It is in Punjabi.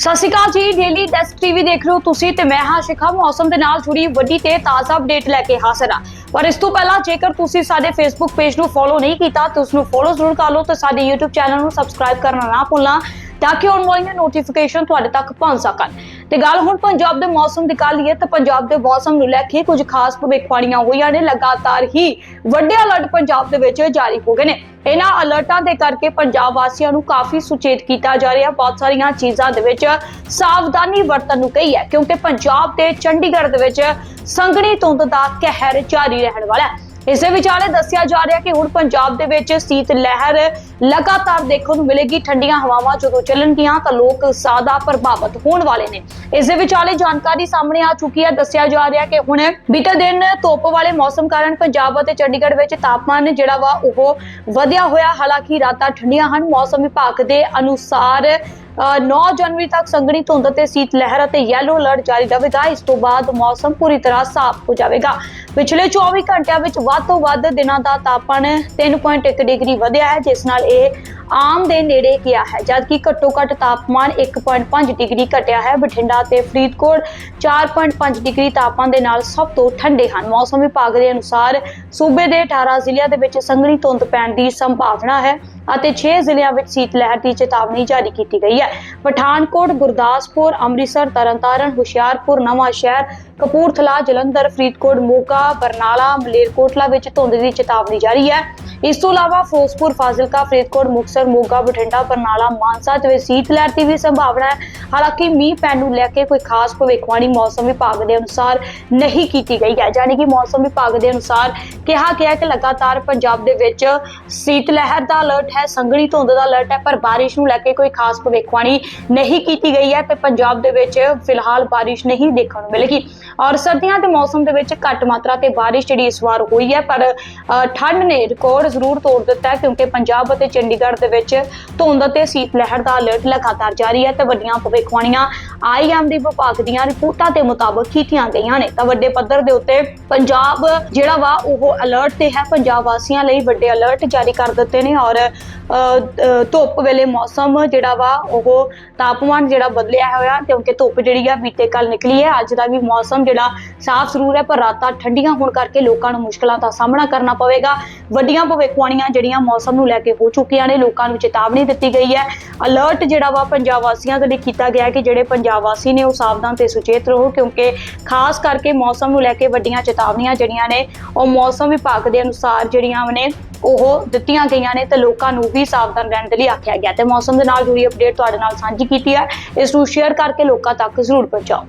ਸਤਿ ਸ਼੍ਰੀ ਅਕਾਲ ਜੀ ਡੇਲੀ ਡੈਸਕ ਟੀਵੀ ਦੇਖ ਰਹੇ ਹੋ ਤੁਸੀਂ ਤੇ ਮੈਂ ਹਾਂ ਸ਼ਿਖਾ, ਮੌਸਮ ਦੇ ਨਾਲ ਜੁੜੀ ਵੱਡੀ ਤੇ ਤਾਜ਼ਾ ਅਪਡੇਟ ਲੈ ਕੇ ਹਾਜ਼ਰ ਹਾਂ। ਪਰ ਇਸ ਤੋਂ ਪਹਿਲਾਂ ਜੇਕਰ ਤੁਸੀਂ ਸਾਡੇ ਫੇਸਬੁੱਕ ਪੇਜ ਨੂੰ ਫੋਲੋ ਨਹੀਂ ਕੀਤਾ ਤਾਂ ਉਸ ਨੂੰ ਫੋਲੋ ਜ਼ਰੂਰ ਕਰ ਲਓ ਤੇ ਸਾਡੇ YouTube ਚੈਨਲ ਨੂੰ ਸਬਸਕ੍ਰਾਈਬ ਕਰਨਾ ਨਾ ਭੁੱਲਣਾ ਤਾਂ ਕਿ ਆਉਣ ਵਾਲੀਆਂ ਨੋਟੀਫਿਕੇਸ਼ਨ ਤੁਹਾਡੇ ਤੱਕ ਪਹੁੰਚ ਸਕਣ। ਤੇ ਗੱਲ ਹੁਣ ਪੰਜਾਬ ਦੇ ਮੌਸਮ ਦੀ ਕਰ ਲਈਏ ਤਾਂ ਪੰਜਾਬ ਦੇ ਮੌਸਮ ਨੂੰ ਲੈ ਕੇ ਕੁਝ ਖਾਸ ਭਵਿੱਖਬਾਣੀਆਂ ਹੋਈਆਂ ਨੇ, ਲਗਾਤਾਰ ਹੀ ਵੱਡੇ ਅਲਰਟ ਪੰਜਾਬ ਦੇ ਵਿੱਚ ਜਾਰੀ ਹੋ ਗਏ ਨੇ। ਇਹਨਾਂ ਅਲਰਟਾਂ ਦੇ ਕਰਕੇ ਪੰਜਾਬ ਵਾਸੀਆਂ ਨੂੰ ਕਾਫੀ ਸੁਚੇਤ ਕੀਤਾ ਜਾ ਰਿਹਾ, ਬਹੁਤ ਸਾਰੀਆਂ ਚੀਜ਼ਾਂ ਦੇ ਵਿੱਚ ਸਾਵਧਾਨੀ ਵਰਤਣ ਨੂੰ ਕਹੀ ਹੈ, ਕਿਉਂਕਿ ਪੰਜਾਬ ਤੇ ਚੰਡੀਗੜ੍ਹ ਦੇ ਵਿੱਚ ਸੰਘਣੀ ਧੁੰਦ ਦਾ ਕਹਿਰ ਜਾਰੀ ਰਹਿਣ ਵਾਲਾ ਹੈ। ਇਸੇ ਵਿਚਾਲੇ ਦੱਸਿਆ ਜਾ ਰਿਹਾ ਕਿ ਹੁਣ ਪੰਜਾਬ ਦੇ ਵਿੱਚ ਸੀਤ ਲਹਿਰ ਲਗਾਤਾਰ ਦੇਖਣ ਨੂੰ ਮਿਲੇਗੀ, ਠੰਡੀਆਂ ਹਵਾਵਾਂ ਜਦੋਂ ਚੱਲਣਗੀਆਂ ਤਾਂ ਲੋਕ ਜ਼ਿਆਦਾ ਪ੍ਰਭਾਵਿਤ ਹੋਣ ਵਾਲੇ ਨੇ। ਇਸ ਦੇ ਵਿਚਾਲੇ ਜਾਣਕਾਰੀ ਸਾਹਮਣੇ ਆ ਚੁੱਕੀ ਹੈ, ਦੱਸਿਆ ਜਾ ਰਿਹਾ ਕਿ ਹੁਣ ਬੀਤੇ ਦਿਨ ਧੁੱਪ ਵਾਲੇ ਮੌਸਮ ਕਾਰਨ ਪੰਜਾਬ ਅਤੇ ਚੰਡੀਗੜ੍ਹ ਵਿੱਚ ਤਾਪਮਾਨ ਜਿਹੜਾ ਵਾ ਉਹ ਵਧਿਆ ਹੋਇਆ, ਹਾਲਾਂਕਿ ਰਾਤਾਂ ਠੰਡੀਆਂ ਹਨ। ਮੌਸਮ ਵਿਭਾਗ ਦੇ ਅਨੁਸਾਰ 9 ਜਨਵਰੀ ਤੱਕ ਸੰਘਣੀ ਧੁੰਦ ਅਤੇ ਸੀਤ ਲਹਿਰ ਅਤੇ ਯੈਲੋ ਅਲਰਟ ਜਾਰੀ ਰਹੇਗਾ। ਇਸ ਤੋਂ ਬਾਅਦ ਮੌਸਮ ਪੂਰੀ ਤਰ੍ਹਾਂ ਸਾਫ਼ ਹੋ ਜਾਵੇਗਾ। ਪਿਛਲੇ 24 ਘੰਟਿਆਂ ਵਿੱਚ ਵੱਧ ਤੋਂ ਵੱਧ ਦਿਨਾਂ ਦਾ ਤਾਪਮਾਨ 3.1 ਡਿਗਰੀ ਵਧਿਆ ਹੈ, ਜਿਸ ਨਾਲ ਇਹ ਆਮ ਦੇ ਨੇੜੇ ਗਿਆ ਹੈ। ਜਦਕਿ ਘੱਟੋ ਘੱਟ ਤਾਪਮਾਨ 1.5 ਡਿਗਰੀ ਘਟਿਆ ਹੈ। ਬਠਿੰਡਾ ਤੇ ਫਰੀਦਕੋਟ 4.5 ਡਿਗਰੀ ਤਾਪਮਾਨ ਦੇ ਨਾਲ ਸਭ ਤੋਂ ਠੰਡੇ ਹਨ। ਮੌਸਮ ਵਿਭਾਗ ਦੇ ਅਨੁਸਾਰ ਸੂਬੇ ਦੇ 18 ਜ਼ਿਲ੍ਹਿਆਂ ਦੇ ਵਿੱਚ ਸੰਘਣੀ ਧੁੰਦ ਪੈਣ ਦੀ ਸੰਭਾਵਨਾ ਹੈ। ਅਤੇ 6 ਜ਼ਿਲ੍ਹਿਆਂ ਵਿੱਚ ਸੀਤ ਲਹਿਰ ਦੀ ਚੇਤਾਵਨੀ ਜਾਰੀ ਕੀਤੀ ਗਈ ਹੈ। ਪਠਾਨਕੋਟ, ਗੁਰਦਾਸਪੁਰ, ਅੰਮ੍ਰਿਤਸਰ, ਤਰਨਤਾਰਨ, ਹੁਸ਼ਿਆਰਪੁਰ, ਨਵਾਂ ਸ਼ਹਿਰ, ਕਪੂਰਥਲਾ, ਜਲੰਧਰ, ਫਰੀਦਕੋਟ, ਮੋਗਾ, ਬਰਨਾਲਾ, ਮਲੇਰਕੋਟਲਾ ਵਿੱਚ ਧੁੰਦ ਦੀ ਚੇਤਾਵਨੀ ਜਾਰੀ ਹੈ। ਇਸ ਤੋਂ ਇਲਾਵਾ ਫਿਰੋਜ਼ਪੁਰ, ਫਾਜ਼ਿਲਕਾ, ਫਰੀਦਕੋਟ, ਮੁਕਤਸਰ, ਮੋਗਾ, ਬਠਿੰਡਾ, ਬਰਨਾਲਾ, ਮਾਨਸਾ ਤੇ ਸੀਤ ਲਹਿਰ ਦੀ ਵੀ ਸੰਭਾਵਨਾ ਹੈ। ਹਾਲਾਂਕਿ ਮੀਂਹ ਪੈਣ ਨੂੰ ਲੈ ਕੇ ਕੋਈ ਖਾਸ ਭਵਿੱਖਬਾਣੀ ਮੌਸਮ ਵਿਭਾਗ ਦੇ ਅਨੁਸਾਰ ਨਹੀਂ ਕੀਤੀ ਗਈ ਹੈ। ਯਾਨੀ ਕਿ ਮੌਸਮ ਵਿਭਾਗ ਦੇ ਅਨੁਸਾਰ ਕਿਹਾ ਗਿਆ ਕਿ ਲਗਾਤਾਰ ਪੰਜਾਬ ਦੇ ਵਿੱਚ ਸੀਤ ਲਹਿਰ ਦਾ ਅਲਰਟ ਹੈ, ਸੰਘਣੀ ਧੁੰਦ ਦਾ ਅਲਰਟ ਹੈ, ਪਰ ਬਾਰਿਸ਼ ਨੂੰ ਲੈ ਕੇ ਕੋਈ ਖਾਸ ਭਵਿੱਖਬਾਣੀ ਨਹੀਂ ਕੀਤੀ ਗਈ ਹੈ ਤੇ ਪੰਜਾਬ ਦੇ ਵਿੱਚ ਫਿਲਹਾਲ ਬਾਰਿਸ਼ ਨਹੀਂ ਦੇਖਣ ਨੂੰ ਮਿਲੇਗੀ। ਔਰ ਸਰਦੀਆਂ ਦੇ ਮੌਸਮ ਦੇ ਵਿੱਚ ਘੱਟ ਮਾਤਰਾ ਤੇ ਬਾਰਿਸ਼ ਜਿਹੜੀ ਇਸ ਵਾਰ ਹੋਈ ਹੈ, ਪਰ ਠੰਡ ਨੇ ਰਿਕਾਰਡ ਜ਼ਰੂਰ ਤੋੜ ਦਿੱਤਾ ਕਿਉਂਕਿ ਪੰਜਾਬ ਅਤੇ ਚੰਡੀਗੜ੍ਹ ਦੇ ਵਿੱਚ ਧੁੰਦ ਅਤੇ ਸੀਤ ਲਹਿਰ ਦਾ ਅਲਰਟ ਲਗਾਤਾਰ ਜਾਰੀ ਹੈ ਤੇ ਵੱਡੀਆਂ ਭਵਿੱਖਬਾਣੀਆਂ ਆਈਐਮ ਦੀ ਵਿਭਾਗ ਦੀਆਂ ਰਿਪੋਰਟਾਂ ਦੇ ਮੁਤਾਬਕ ਕੀਤੀਆਂ ਗਈਆਂ ਨੇ। ਤਾਂ ਵੱਡੇ ਪੱਧਰ ਦੇ ਉੱਤੇ ਪੰਜਾਬ ਜਿਹੜਾ ਵਾ, ਉਹ ਅਲਰਟ ਤੇ ਹੈ। ਪੰਜਾਬ ਵਾਸੀਆਂ ਲਈ ਵੱਡੇ ਅਲਰਟ ਜਾਰੀ ਕਰ ਦਿੱਤੇ ਨੇ ਔਰ ਧੁੱਪ ਵੇਲੇ ਮੌਸਮ ਜਿਹੜਾ ਵਾ, ਉਹ ਤਾਪਮਾਨ ਜਿਹੜਾ ਬਦਲਿਆ ਹੋਇਆ ਕਿਉਂਕਿ ਧੁੱਪ ਜਿਹੜੀ ਆ, ਬੀਤੇ ਕੱਲ ਨਿਕਲੀ ਹੈ। ਅੱਜ ਦਾ ਵੀ ਮੌਸਮ ਜਿਹੜਾ ਸਾਫ਼ ਜ਼ਰੂਰ ਹੈ, ਪਰ ਰਾਤਾਂ ਠੰਡੀਆਂ ਹੋਣ ਕਰਕੇ ਲੋਕਾਂ ਨੂੰ ਮੁਸ਼ਕਲਾਂ ਦਾ ਸਾਹਮਣਾ ਕਰਨਾ ਪਵੇਗਾ। ਵੱਡੀਆਂ ਭਵਿੱਖਬਾਣੀਆਂ ਜਿਹੜੀਆਂ ਮੌਸਮ ਨੂੰ ਲੈ ਕੇ ਹੋ ਚੁੱਕੀਆਂ ਨੇ, ਲੋਕਾਂ ਨੂੰ ਚੇਤਾਵਨੀ ਦਿੱਤੀ ਗਈ ਹੈ। ਅਲਰਟ ਜਿਹੜਾ ਵਾ ਪੰਜਾਬ ਵਾਸੀਆਂ ਦੇ ਲਈ ਕੀਤਾ ਗਿਆ ਕਿ ਜਿਹੜੇ ਪੰਜਾਬ ਵਾਸੀ ਨੇ ਉਹ ਸਾਵਧਾਨ ਤੇ ਸੁਚੇਤ ਰਹੋ, ਕਿਉਂਕਿ ਖਾਸ ਕਰਕੇ ਮੌਸਮ ਨੂੰ ਲੈ ਕੇ ਵੱਡੀਆਂ ਚੇਤਾਵਨੀਆਂ ਜਿਹੜੀਆਂ ਨੇ, ਉਹ ਮੌਸਮ ਵਿਭਾਗ ਦੇ ਅਨੁਸਾਰ ਜਿਹੜੀਆਂ ਨੇ, ਉਹ ਦਿੱਤੀਆਂ ਗਈਆਂ ਨੇ ਤੇ ਲੋਕਾਂ ਨੂੰ ਵੀ ਸਾਵਧਾਨ ਰਹਿਣ ਦੇ ਲਈ ਆਖਿਆ ਗਿਆ। ਤੇ ਮੌਸਮ ਦੇ ਨਾਲ ਜੁੜੀ ਅਪਡੇਟ ਤੁਹਾਡੇ ਨਾਲ ਸਾਂਝੀ ਕੀਤੀ ਹੈ। ਇਸ ਨੂੰ ਸ਼ੇਅਰ ਕਰਕੇ ਲੋਕਾਂ ਤੱਕ ਜ਼ਰੂਰ ਪਹੁੰਚਾਓ।